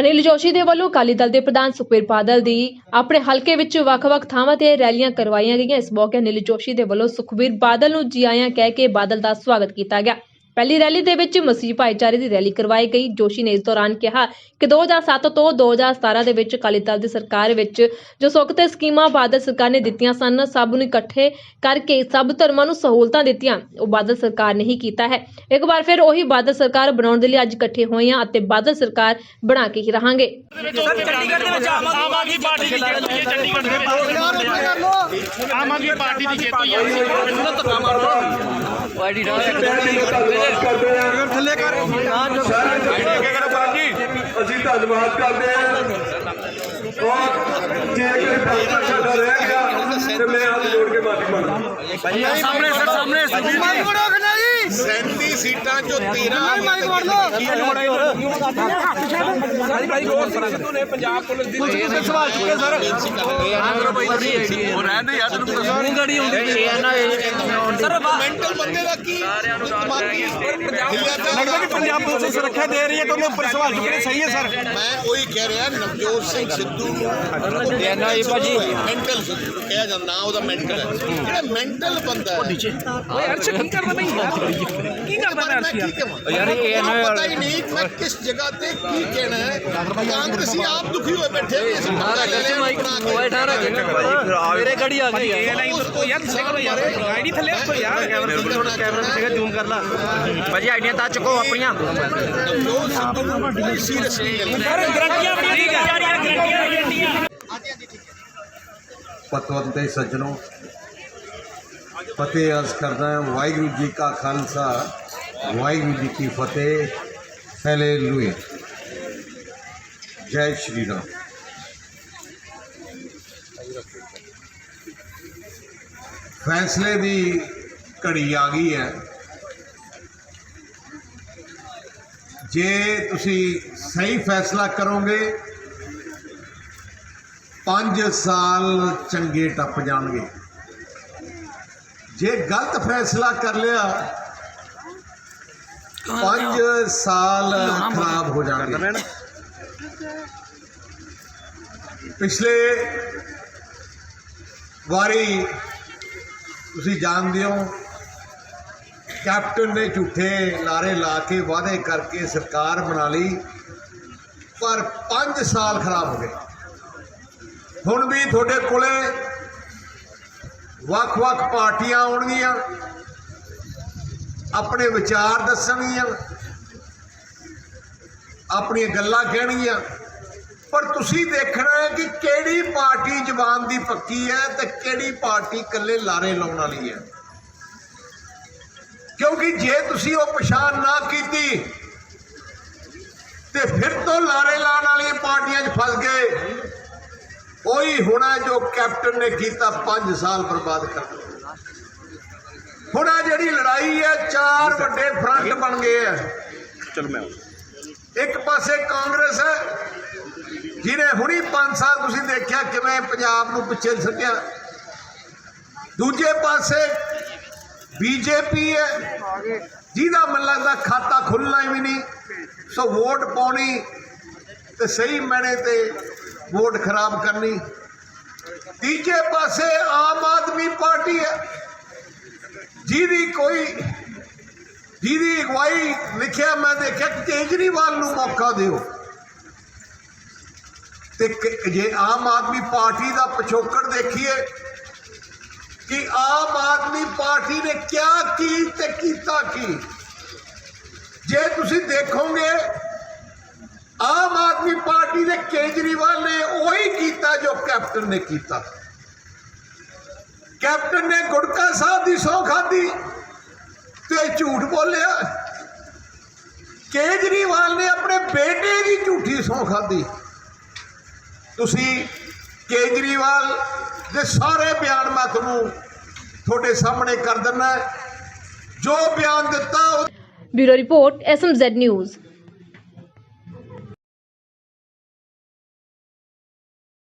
ਅਨਿਲ ਜੋਸ਼ੀ ਦੇ ਵੱਲੋਂ ਅਕਾਲੀ ਦਲ ਦੇ ਪ੍ਰਧਾਨ ਸੁਖਬੀਰ ਬਾਦਲ ਦੀ ਆਪਣੇ ਹਲਕੇ ਵਿੱਚ ਵੱਖ-ਵੱਖ ਥਾਵਾਂ ਤੇ ਰੈਲੀਆਂ ਕਰਵਾਈਆਂ ਗਈਆਂ। ਇਸ ਮੌਕੇ ਅਨਿਲ ਜੋਸ਼ੀ ਦੇ ਵੱਲੋਂ ਸੁਖਬੀਰ ਬਾਦਲ ਨੂੰ ਜੀ ਆਇਆਂ ਕਹਿ ਕੇ ਬਾਦਲ ਦਾ ਸਵਾਗਤ ਕੀਤਾ ਗਿਆ। ਪਹਿਲੀ ਰੈਲੀ ਦੇ ਵਿੱਚ ਮਸੀਹ ਭਾਈਚਾਰੇ ਦੀ ਰੈਲੀ ਕਰਵਾਈ ਗਈ। ਜੋਸ਼ੀ ਨੇ ਇਸ ਦੌਰਾਨ ਕਿਹਾ ਕਿ 2007 ਤੋਂ 2017 ਦੇ ਵਿੱਚ ਅਕਾਲੀ ਦਲ ਦੀ ਸਰਕਾਰ ਵਿੱਚ ਜੋ ਸੁੱਖ ਤੇ ਸਕੀਮਾਂ ਬਾਦਲ ਸਰਕਾਰ ਨੇ ਦਿੱਤੀਆਂ ਸਨ ਸਭ ਨੂੰ ਇਕੱਠੇ ਕਰਕੇ ਸਭ ਧਰਮਾਂ ਨੂੰ ਸਹੂਲਤਾਂ ਦਿੱਤੀਆਂ। ਉਹ ਬਾਦਲ ਸਰਕਾਰ ਨੇ ਹੀ ਕੀਤਾ ਹੈ। ਇੱਕ ਵਾਰ ਫਿਰ ਉਹੀ ਬਾਦਲ ਸਰਕਾਰ ਬਣਾਉਣ ਦੇ ਲਈ ਅੱਜ ਇਕੱਠੇ ਹੋਏ ਹਾਂ ਅਤੇ ਬਾਦਲ ਸਰਕਾਰ ਬਣਾ ਕੇ ਹੀ ਰਹਾਂਗੇ। ਸਰ ਚੰਡੀਗੜ੍ਹ ਦੇ ਵਿੱਚ ਆਮ ਆਦਮੀ ਪਾਰਟੀ ਦੀ ਜਿੱਤ ਹੋਈ ਹੈ ਚੰਡੀਗੜ੍ਹ ਦੇ ਵਿੱਚ ਆਮ ਆਦਮੀ ਪਾਰਟੀ ਦੀ ਜਿੱਤ ਹੋਈ ਹੈ। ਮੈਨੂੰ ਤਾਂ ਧੱਕਾ ਮਾਰਦਾ ਥੱਲੇ ਕਰ। ਅਸੀਂ ਧੰਨਵਾਦ ਕਰਦੇ ਹਾਂ ਔਰ ਜੇਕਰ ਫੈਸਲਾ ਸਾਡਾ ਰਹਿ ਗਿਆ ਤੇ ਮੈਂ ਹੱਥ ਜੋੜ ਕੇ ਮਾਫੀ ਮੰਗਦਾ ਸਾਹਮਣੇ ਸਰ ਸਾਹਮਣੇ ਮਾਈਕ ਵੜੋ ਕਿ ਨਹੀਂ 37 ਸੀਟਾਂ ਚੋਂ 13 ਮਾਈਕ ਵੜ ਲਓ ਸਰ ਮੈਂਟਲ ਬੰਦੇ ਦਾ ਕੀ ਦਿਮਾਗੀ ਲੱਗਦਾ ਕਿ ਸਰ ਮੈਂ ਉਹੀ ਕਹਿ ਰਿਹਾ ਨਵਜੋਤ ਸਿੰਘ ਸਿੱਧੂ ਨਾ ਇਹ ਭਾਜੀ। ਮੈਂਟਲ ਸਿੱਧੂ ਨੂੰ ਕਿਹਾ ਜਾਂਦਾ ਨਾਂ ਉਹਦਾ ਮੈਂਟਲ ਹੈ। ਜਿਹੜਾ ਮੈਂਟਲ ਬੰਦਾ ਹੈ। ਓਏ ਅਰਸ਼ ਕੀ ਕਰਦਾ ਬਈ ਕੀ ਕਰਦਾ ਮੈਂ ਅਰਸ਼ ਯਾਰ? ਯਾਰ ਇਹ ਪਤਾ ਹੀ ਨਹੀਂ ਮੈਂ ਕਿਸ ਜਗ੍ਹਾ ਤੇ ਕੀ ਕਹਿਣਾ ਹੈ। ਕਾਂਗਰਸੀ ਆਪ ਦੁਖੀ ਹੋਏ ਬੈਠੇ ਨੇ ਠਾਰਾ ਲੈ ਮਾਈਕ ਓਏ ਠਾਰਾ ਮੇਰੇ ਗੜੀ ਆ ਗਈ ਇਹ ਲਾਈਨ ਤੋਂ ਯਾਰ ਤੁਸੀਂ ਕਰੋ ਯਾਰ। ਆਈਡੀ ਥੱਲੇ ਰੱਖੋ ਯਾਰ। ਕੈਮਰਾ ਸੀਗਾ ਜ਼ੂਮ ਕਰ ਲਾ। ਭਾਜੀ ਆਈਡੀਆਂ ਤਾਂ ਚੱਕੋ ਆਪਣੀਆਂ। ਨਵਜੋਤ ਸਿੱਧੂ ਨੂੰ ਸੀਰੀਅਸਲੀ ਲੈਂਦਾ ਸਰ ਪਤਵੰਤੇ ਸੱਜਣੋ, ਫਤਿਹ ਅਰਜ਼ ਕਰਦਾ ਹਾਂ ਵਾਹਿਗੁਰੂ ਜੀ ਕਾ ਖਾਲਸਾ, ਵਾਹਿਗੁਰੂ ਜੀ ਕੀ ਫਤਿਹ ਹਾਲੇਲੂਇਆ ਜੈ ਸ਼੍ਰੀ ਰਾਮ। ਫੈਸਲੇ ਦੀ ਘੜੀ ਆ ਗਈ ਹੈ। ਜੇ ਤੁਸੀਂ ਸਹੀ ਫੈਸਲਾ ਕਰੋਗੇ 5 ਸਾਲ ਚੰਗੇ ਟੱਪ ਜਾਣਗੇ। ਜੇ ਗਲਤ ਫੈਸਲਾ ਕਰ ਲਿਆ 5 ਸਾਲ ਖਰਾਬ ਹੋ ਜਾਣਗੇ। ਪਿਛਲੇ ਵਾਰੀ ਤੁਸੀਂ ਜਾਣਦੇ ਹੋ ਕੈਪਟਨ ਨੇ ਝੂਠੇ ਲਾਰੇ ਲਾ ਕੇ ਵਾਅਦੇ ਕਰਕੇ ਸਰਕਾਰ ਬਣਾ ਲਈ, ਪਰ 5 ਸਾਲ ਖਰਾਬ ਹੋ ਗਏ। ਹੁਣ ਵੀ ਤੁਹਾਡੇ ਕੋਲੇ ਵੱਖ-ਵੱਖ ਪਾਰਟੀਆਂ ਆਉਣਗੀਆਂ, ਆਪਣੇ ਵਿਚਾਰ ਦੱਸਣਗੀਆਂ, ਆਪਣੀਆਂ ਗੱਲਾਂ ਕਹਿਣਗੀਆਂ, ਪਰ ਤੁਸੀਂ ਦੇਖਣਾ ਹੈ ਕਿ ਕਿਹੜੀ ਪਾਰਟੀ ਜ਼ਬਾਨ ਦੀ ਪੱਕੀ ਹੈ ਤੇ ਕਿਹੜੀ ਪਾਰਟੀ ਇਕੱਲੇ ਲਾਰੇ ਲਾਉਣ ਵਾਲੀ ਹੈ। ਕਿਉਂਕਿ ਜੇ ਤੁਸੀਂ ਉਹ ਪਛਾਣ ਨਾ ਕੀਤੀ ਤੇ ਫਿਰ ਤੋਂ ਲਾਰੇ ਲਾਉਣ ਵਾਲੀਆਂ ਪਾਰਟੀਆਂ 'ਚ ਫਸ ਗਏ। ਉਹੀ ਹੋਣਾ ਜੋ ਕੈਪਟਨ ਨੇ ਕੀਤਾ 5 ਸਾਲ ਬਰਬਾਦ ਕਰ ਦਿੱਤੇ। ਹੁਣ ਆਹ ਜਿਹੜੀ ਲੜਾਈ ਹੈ ਚਾਰ ਵੱਡੇ ਫਰੰਟ ਬਣ ਗਏ ਆ ਚਲ ਮੈਂ ਇੱਕ ਪਾਸੇ ਕਾਂਗਰਸ ਹੈ ਜਿਹਨੇ ਹੁਣੀ 5 ਸਾਲ ਤੁਸੀਂ ਦੇਖਿਆ ਕਿਵੇਂ ਪੰਜਾਬ ਨੂੰ ਪਿੱਛੇ ਸੱਟਿਆ ਦੂਜੇ ਪਾਸੇ ਬੀਜੇਪੀ ਹੈ। ਜਿਹਦਾ ਮਨ ਲੱਗਦਾ ਖਾਤਾ ਖੁੱਲਣਾ ਹੀ ਵੀ ਨਹੀਂ। ਸੋ ਵੋਟ ਪਾਉਣੀ ਤੇ ਸਹੀ ਮੈਨੇ ਤੇ ਵੋਟ ਖਰਾਬ ਕਰਨੀ। ਤੀਜੇ ਪਾਸੇ ਆਮ ਆਦਮੀ ਪਾਰਟੀ ਹੈ। ਜਿਹਦੀ ਕੋਈ, ਜਿਹਦੀ ਅਗਵਾਈ ਲਿਖਿਆ ਮੈਂ ਦੇਖਿਆ ਕੇਜਰੀਵਾਲ ਨੂੰ ਮੌਕਾ ਦਿਓ। ਤੇ ਜੇ ਆਮ ਆਦਮੀ ਪਾਰਟੀ ਦਾ ਪਿਛੋਕੜ ਦੇਖੀਏ ਕਿ ਆਮ ਆਦਮੀ ਪਾਰਟੀ ਨੇ ਕਿਆ ਕੀ ਤੇ ਕੀਤਾ ਕੀ? ਜੇ ਤੁਸੀਂ ਦੇਖੋਗੇ, ਆਮ ਆਦਮੀ ਪਾਰਟੀ ਦੇ ਕੇਜਰੀਵਾਲ ਨੇ ਉਹੀ ਕੀਤਾ ਜੋ ਕੈਪਟਨ ਨੇ ਕੀਤਾ। ਕੈਪਟਨ ਨੇ ਗੁੜਕਾ ਸਾਹਿਬ ਦੀ ਸੌ ਖਾਧੀ ਤੇ ਝੂਠ ਬੋਲਿਆ। ਕੇਜਰੀਵਾਲ ਨੇ ਆਪਣੇ ਬੇਟੇ ਦੀ ਝੂਠੀ ਸੌ ਖਾਧੀ। ਤੁਸੀਂ ਕੇਜਰੀਵਾਲ ਦੇ ਸਾਰੇ ਬਿਆਨ ਮੈਂ ਤੁਹਾਨੂੰ ਤੁਹਾਡੇ ਸਾਹਮਣੇ ਕਰ ਦਿੰਦਾ। ਜੋ ਬਿਆਨ ਦਿੱਤਾ ਬਿਊਰੋ ਰਿਪੋਰਟ ਐਸਐਮਜ਼ੈਡ ਨਿਊਜ਼